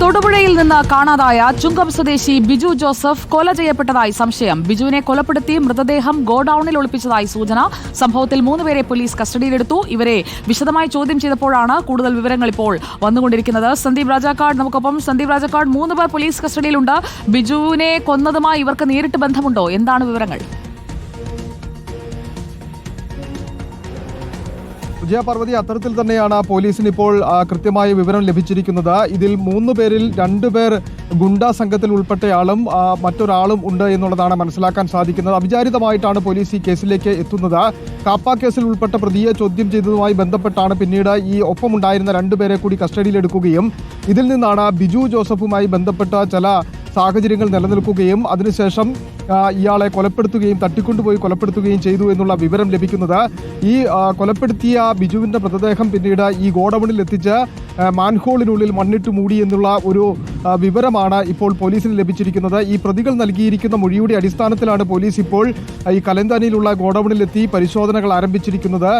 തൊടുപുഴയിൽ നിന്ന് കാണാതായ ചുങ്കം സ്വദേശി ബിജു ജോസഫ് കൊല ചെയ്യപ്പെട്ടതായി സംശയം. ബിജുവിനെ കൊലപ്പെടുത്തി മൃതദേഹം ഗോഡൌണിൽ ഒളിപ്പിച്ചതായി സൂചന. സംഭവത്തിൽ മൂന്നുപേരെ പോലീസ് കസ്റ്റഡിയിലെടുത്തു. ഇവരെ വിശദമായി ചോദ്യം ചെയ്തപ്പോഴാണ് കൂടുതൽ വിവരങ്ങൾ ഇപ്പോൾ വന്നുകൊണ്ടിരിക്കുന്നത്. സന്ദീപ് രാജാക്കാട് നമുക്കൊപ്പം. സന്ദീപ് രാജാക്കാട് മൂന്ന് പേർ പോലീസ് കസ്റ്റഡിയിലുണ്ട്. ബിജുവിനെ കൊന്നതുമായി ഇവർക്ക് നേരിട്ട് ബന്ധമുണ്ടോ? എന്താണ് വിവരങ്ങൾ? വിജയപാർവതി അത്തരത്തിൽ തന്നെയാണ് പോലീസിന് ഇപ്പോൾ കൃത്യമായ വിവരം ലഭിച്ചിരിക്കുന്നത്. ഇതിൽ മൂന്ന് പേരിൽ രണ്ടുപേർ ഗുണ്ടാ സംഘത്തിൽ ഉൾപ്പെട്ടയാളും മറ്റൊരാളും ഉണ്ട് എന്നുള്ളതാണ് മനസ്സിലാക്കാൻ സാധിക്കുന്നത്. അവിചാരിതമായിട്ടാണ് പോലീസ് ഈ കേസിലേക്ക് എത്തുന്നത്. കാപ്പ കേസിൽ ഉൾപ്പെട്ട പ്രതിയെ ചോദ്യം ചെയ്തതുമായി ബന്ധപ്പെട്ടാണ് പിന്നീട് ഈ ഒപ്പമുണ്ടായിരുന്ന രണ്ടുപേരെ കൂടി കസ്റ്റഡിയിലെടുക്കുകയും ഇതിൽ നിന്നാണ് ബിജു ജോസഫുമായി ബന്ധപ്പെട്ട ചില സാഹചര്യങ്ങൾ നിലനിൽക്കുകയും അതിനുശേഷം ഇയാളെ കൊലപ്പെടുത്തുകയും തട്ടിക്കൊണ്ടുപോയി കൊലപ്പെടുത്തുകയും ചെയ്തു എന്നുള്ള വിവരം ലഭിക്കുന്നത് ഈ കൊലപ്പെടുത്തിയ ബിജുവിന്റെ മൃതദേഹം പിന്നീട് ഈ ഗോഡൌണിൽ എത്തിച്ച് മാൻഹോളിനുള്ളിൽ മണ്ണിട്ട് മൂടി എന്നുള്ള ഒരു വിവരമാണ് ഇപ്പോൾ പോലീസിന് ലഭിച്ചിരിക്കുന്നത്. ഈ പ്രതികൾ നൽകിയിരിക്കുന്ന മൊഴിയുടെ അടിസ്ഥാനത്തിലാണ് പോലീസ് ഇപ്പോൾ ഈ കലന്താനിയിലുള്ള ഗോഡൌണിലെത്തി പരിശോധനകൾ ആരംഭിച്ചിരിക്കുന്നത്.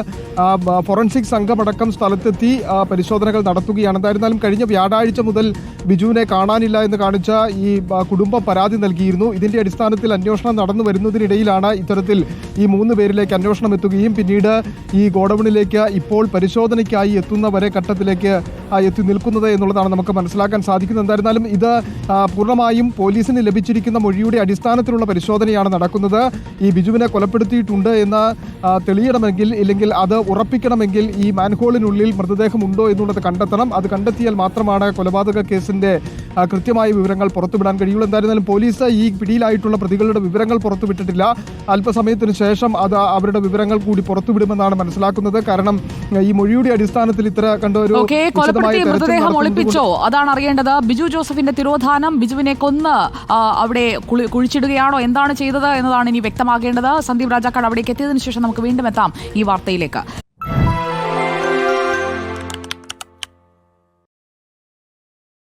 ഫോറൻസിക് സംഘമടക്കം സ്ഥലത്തെത്തി പരിശോധനകൾ നടത്തുകയാണ്. എന്തായിരുന്നാലും കഴിഞ്ഞ വ്യാഴാഴ്ച മുതൽ ബിജുവിനെ കാണാനില്ല എന്ന് കാണിച്ച ഈ കുടുംബം പരാതി നൽകിയിരുന്നു. ഇതിന്റെ അടിസ്ഥാനത്തിൽ അന്വേഷണം നടന്നു വരുന്നതിനിടയിലാണ് ഇത്തരത്തിൽ ഈ മൂന്ന് പേരിലേക്ക് അന്വേഷണം എത്തുകയും പിന്നീട് ഈ ഗോഡൌണിലേക്ക് ഇപ്പോൾ പരിശോധനയ്ക്കായി എത്തുന്ന വരെ ഘട്ടത്തിലേക്ക് എത്തി നിൽക്കുന്നത് എന്നുള്ളതാണ് നമുക്ക് മനസ്സിലാക്കാൻ സാധിക്കുന്നത്. എന്തായിരുന്നാലും ഇത് പൂർണമായും പോലീസിന് ലഭിച്ചിരിക്കുന്ന മൊഴിയുടെ അടിസ്ഥാനത്തിലുള്ള പരിശോധനയാണ് നടക്കുന്നത്. ഈ ബിജുവിനെ കൊലപ്പെടുത്തിയിട്ടുണ്ട് എന്ന് തെളിയണമെങ്കിൽ ഇല്ലെങ്കിൽ അത് ഉറപ്പിക്കണമെങ്കിൽ ഈ മാൻഹോളിനുള്ളിൽ മൃതദേഹം ഉണ്ടോ എന്നുള്ളത് കണ്ടെത്തണം. അത് കണ്ടെത്തിയാൽ മാത്രമാണ് കൊലപാതക കേസിന്റെ കൃത്യമായ വിവരങ്ങൾ പുറത്തുവിടാൻ കഴിയുള്ളൂ. എന്തായിരുന്നാലും പോലീസ് ഈ പിടിയിലായിട്ടുള്ള പ്രതികളുടെ വിവരങ്ങൾ പുറത്തുവിട്ടിട്ടില്ല. അല്പസമയത്തിന് ശേഷം അത് അവരുടെ വിവരങ്ങൾ കൂടി പുറത്തുവിടുമെന്നാണ് മനസ്സിലാക്കുന്നത്. കാരണം ഈ മൊഴിയുടെ അടിസ്ഥാനത്തിൽ ഇത്ര കണ്ട ഒരു കൊലപ്പെടുത്തി മൃതദേഹം ഒളിപ്പിച്ചോ? അതാണ് അറിയേണ്ടത്. ബിജു ജോസഫിന്റെ തിരോധാനം ബിജുവിനെ കൊന്ന് അവിടെ കുഴിച്ചിടുകയാണോ? എന്താണ് ചെയ്തത് എന്നതാണ് ഇനി വ്യക്തമാകേണ്ടത്. സന്ദീപ് രാജാക്കാട് അവിടേക്ക് എത്തിയതിനു ശേഷം നമുക്ക് വീണ്ടും എത്താം ഈ വാർത്തയിലേക്ക്.